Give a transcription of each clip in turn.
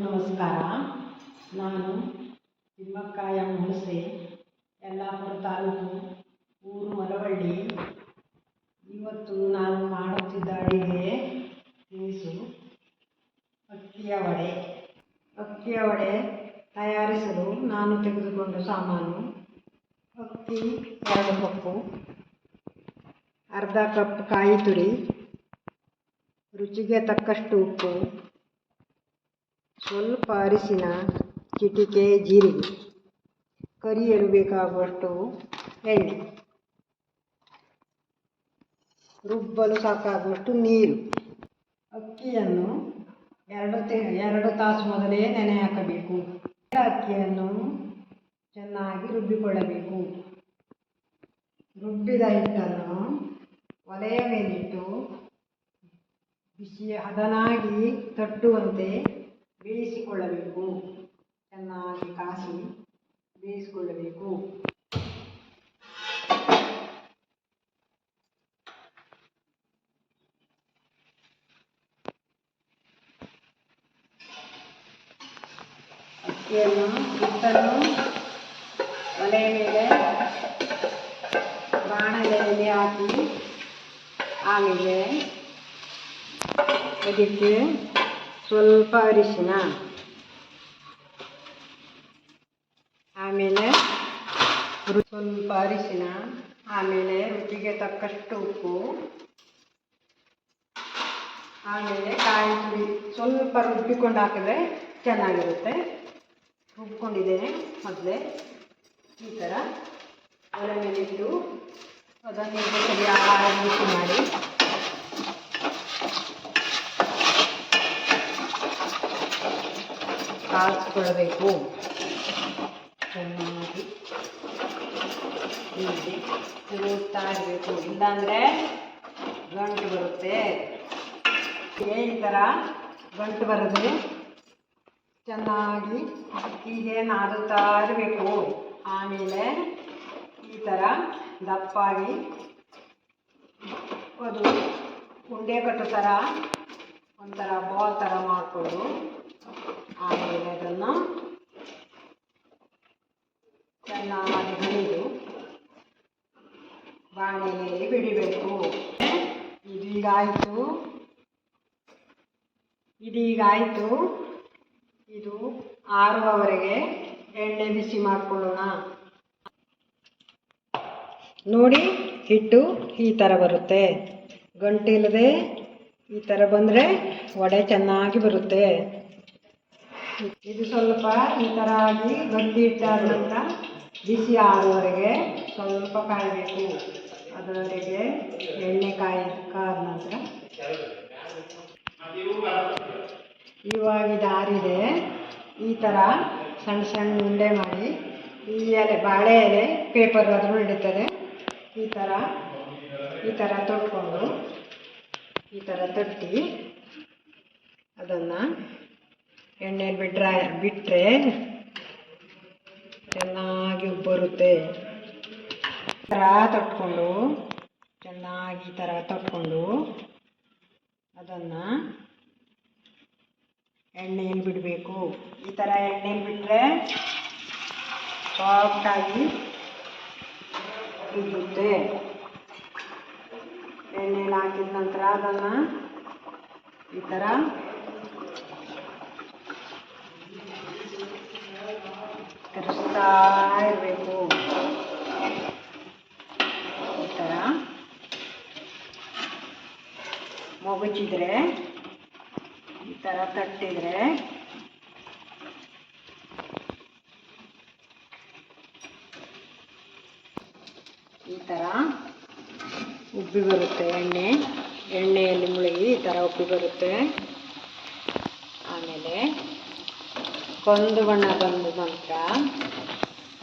ನಮಸ್ಕಾರ. ನಾನು ತಿಮ್ಮಕ್ಕಾಯ ಹುಣಸೆ, ಯಲ್ಲಾಪುರ ತಾಲೂಕು, ಊರು ಮರವಳ್ಳಿ. ಇವತ್ತು ನಾನು ಮಾಡುತ್ತಿದ್ದ ಅಡಿಗೆ ತಿನಿಸು, ಅಕ್ಕಿಯ ವಡೆ. ಅಕ್ಕಿಯ ವಡೆ ತಯಾರಿಸಲು ನಾನು ತೆಗೆದುಕೊಂಡ ಸಾಮಾನು, ಅಕ್ಕಿ ಎರಡು ಕಪ್ಪು, ಅರ್ಧ ಕಪ್ ಕಾಯಿ ತುರಿ ರುಚಿಗೆ ತಕ್ಕಷ್ಟು ಉಪ್ಪು ಸ್ವಲ್ಪ ಅರಿಶಿನ ಚಿಟಿಕೆ ಜೀರಿಗೆ. ಕರಿಯಲು ಬೇಕಾಗುವಷ್ಟು ಎಣ್ಣೆ. ರುಬ್ಬಲು ಸಾಕಾಗುವಷ್ಟು ನೀರು. ಅಕ್ಕಿಯನ್ನು ಎರಡು ತೆ ಎರಡು ತಾಸು ಮೊದಲೇ ನೆನೆ ಹಾಕಬೇಕು. ಅಕ್ಕಿಯನ್ನು ಚೆನ್ನಾಗಿ ರುಬ್ಬಿಕೊಳ್ಳಬೇಕು. ರುಬ್ಬಿದ ಹಿಟ್ಟನ್ನು ಒಲೆಯ ಮೇಲಿಟ್ಟು ಬಿಸಿ ಹದನಾಗಿ ತಟ್ಟುವಂತೆ ಬೇಯಿಸಿಕೊಳ್ಳಬೇಕು ಚೆನ್ನಾಗಿ ಕಾಸಿ ಬೇಯಿಸಿಕೊಳ್ಳಬೇಕು ಅಕ್ಕಿಯನ್ನು ಹಿಟ್ಟನ್ನು ಒಲೆಯ ಮೇಲೆ ಬಾಣಲೆಯಲ್ಲಿ ಹಾಕಿ ಆಮೇಲೆ ಅದಕ್ಕೆ ಸ್ವಲ್ಪ ಅರಿಶಿನ. ಆಮೇಲೆ ಸ್ವಲ್ಪ ಅರಿಶಿನ, ಆಮೇಲೆ ರುಚಿಗೆ ತಕ್ಕಷ್ಟು ಉಪ್ಪು, ಆಮೇಲೆ ಕಾಯಿ ತುರಿ ಸ್ವಲ್ಪ ರುಬ್ಬಿಕೊಂಡು ಹಾಕಿದ್ರೆ ಚೆನ್ನಾಗಿರುತ್ತೆ. ರುಬ್ಕೊಂಡಿದ್ದೇನೆ ಮೊದಲೇ. ಈ ಥರ ಒಲೆ ಇಟ್ಟು ಅದನ್ನು ಸರಿಯಾಗಿ ಮಾಡಿ. ಕಾಯಿಸ್ಕೊಳ್ಬೇಕು ಚೆನ್ನಾಗಿ ತಿರುಗ್ತಾ ಇರಬೇಕು ಇಲ್ಲಾಂದರೆ ಗಂಟು ಬರುತ್ತೆ. ಈ ಥರ ಗಂಟು ಬರದೆ? ಚೆನ್ನಾಗಿ ಹೀಗೆ ನಾದುತ್ತಾ ಇರಬೇಕು. ಆಮೇಲೆ ಈ ಥರ ದಪ್ಪಾಗಿ ಅದು ಉಂಡೆ ಕಟ್ಟು ಥರ ಒಂಥರ ಬಾಲ್ ಥರ ಮಾಡಿಕೊಂಡು ಆಮೇಲೆ ಅದನ್ನು ಚೆನ್ನಾಗಿ ಹಣಿದು ಬಾಣಲೆಯಲ್ಲಿ ಬಿಡಬೇಕು. ಇದೀಗಾಯಿತು. ಇದೀಗಾಯಿತು. ಇದು ಆರುವವರೆಗೆ ಎಣ್ಣೆ ಬಿಸಿ ಮಾಡಿಕೊಳ್ಳೋಣ. ನೋಡಿ, ಹಿಟ್ಟು ಈ ಥರ ಬರುತ್ತೆ. ಗಂಟಿಲ್ಲದೆ ಈ ಥರ ಬಂದರೆ ವಡೆ ಚೆನ್ನಾಗಿ ಬರುತ್ತೆ. ಇದು ಸ್ವಲ್ಪ ಈ ಥರ ಆಗಿ ಇಟ್ಟಾದ ನಂತರ ಬಿಸಿ ಆಗುವವರೆಗೆ ಸ್ವಲ್ಪ ಕಾಯಬೇಕು. ಅದರವರೆಗೆ ಎಣ್ಣೆ ಕಾಯಿ ಕಾದ ನಂತರ. ಇವಾಗ ಇದಾರಿದೆ ಈ ಥರ ಸಣ್ಣ ಸಣ್ಣ ಉಂಡೆ ಮಾಡಿ, ಈ ಎಲೆ, ಬಾಳೆ ಎಲೆ ಪೇಪರ್ ಆದರೂ ನಡೀತದೆ. ಈ ಥರ ಈ ಥರ ತೊಟ್ಕೊಂಡು, ಈ ಥರ ತಟ್ಟಿ ಅದನ್ನು ಎಣ್ಣೆಯಲ್ಲಿ ಬಿಟ್ರೆ ಬಿಟ್ಟರೆ ಚೆನ್ನಾಗಿ ಉಬ್ಬರುತ್ತೆ. ಈ ಥರ ತೊಟ್ಕೊಂಡು, ಚೆನ್ನಾಗಿ ಈ ಥರ ತಟ್ಕೊಂಡು ಅದನ್ನು ಎಣ್ಣೆಯಲ್ಲಿ ಬಿಡಬೇಕು. ಈ ಥರ ಎಣ್ಣೆಯಲ್ಲಿ ಬಿಟ್ಟರೆ ಸಾಫ್ಟಾಗಿ ಉಬ್ಬುತ್ತೆ ಎಣ್ಣೆಯಲ್ಲಿ ಹಾಕಿದ ನಂತರ ಅದನ್ನು ಈ ಥರ ಇರಬೇಕು. ಈ ಥರ ಮೊಗಚಿದ್ರೆ, ಈ ಥರ ತಟ್ಟಿದ್ರೆ. ಈ ಥರ ಉಬ್ಬಿ ಬರುತ್ತೆ ಎಣ್ಣೆ. ಎಣ್ಣೆಯಲ್ಲಿ ಮುಳುಗಿ ಈ ಥರ ಉಬ್ಬಿ ಬರುತ್ತೆ. ಆಮೇಲೆ ಕಂದು ಬಣ್ಣ ಬಂದ ನಂತರ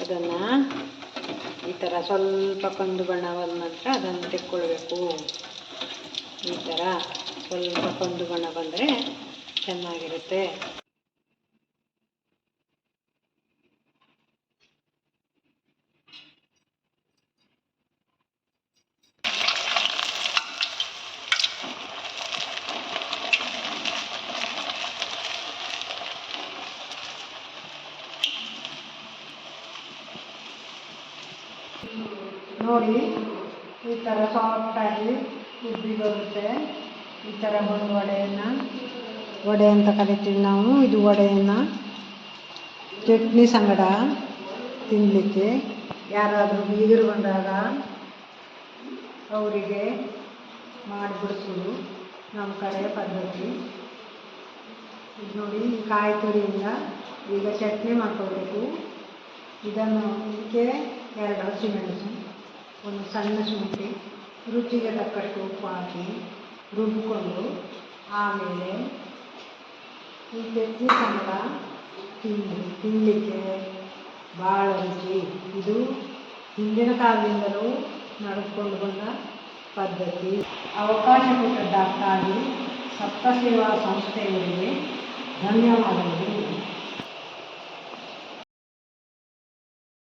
ಅದನ್ನು ಈ ಥರ ಸ್ವಲ್ಪ ಕಂದು ಬಣ್ಣ ಬಂದ ನಂತರ ಅದನ್ನು ತೆಕ್ಕೊಳ್ಬೇಕು. ಈ ಥರ ಸ್ವಲ್ಪ ಕಂದು ಬಣ್ಣ ಬಂದರೆ ಚೆನ್ನಾಗಿರುತ್ತೆ. ನೋಡಿ, ಈ ಥರ ಸಾಫ್ಟಾಗಿ ಉಬ್ಬಿ ಬರುತ್ತೆ. ಈ ಥರ ಒಂದು ವಡೆಯನ್ನು, ವಡೆ ಅಂತ ಕರಿತೀವಿ ನಾವು, ಇದು ವಡೆಯನ್ನು. ಚಟ್ನಿ ಸಂಗಡ ತಿನ್ನಲಿಕ್ಕೆ ಯಾರಾದರೂ ಬೀಗರು ಬಂದಾಗ ಅವರಿಗೆ ಮಾಡಿಬಿಡಿಸೋದು ನಮ್ಮ ಕಡೆ ಪದ್ಧತಿ. ಇದು ನೋಡಿ, ಈ ಕಾಯಿ ತುರಿಯಿಂದ ಈಗ ಚಟ್ನಿ ಮಾಡ್ಕೋಬೇಕು ಇದನ್ನು ಇದಕ್ಕೆ ಎರಡು ಹಸಿಮೆಣಸು ಒಂದು ಸಣ್ಣ ಶುಂಠಿ, ರುಚಿಗೆ ತಕ್ಕಷ್ಟು ಉಪ್ಪು ಹಾಕಿ ರುಬ್ಬಿಕೊಂಡು ಆಮೇಲೆ ಈ ಚಟ್ನಿ ಸಂಬಳ ತಿನ್ನಿ ತಿನ್ನಲಿಕ್ಕೆ ಭಾಳ ರುಚಿ. ಇದು ಹಿಂದಿನ ಕಾಲದಿಂದಲೂ ನಡೆದುಕೊಂಡು ಬಂದ ಪದ್ಧತಿ. ಅವಕಾಶ ಕೊಟ್ಟದ್ದಕ್ಕಾಗಿ ಸಪ್ತಸೇವಾ ಸಂಸ್ಥೆಯವರಿಗೆ ಧನ್ಯವಾದಗಳು.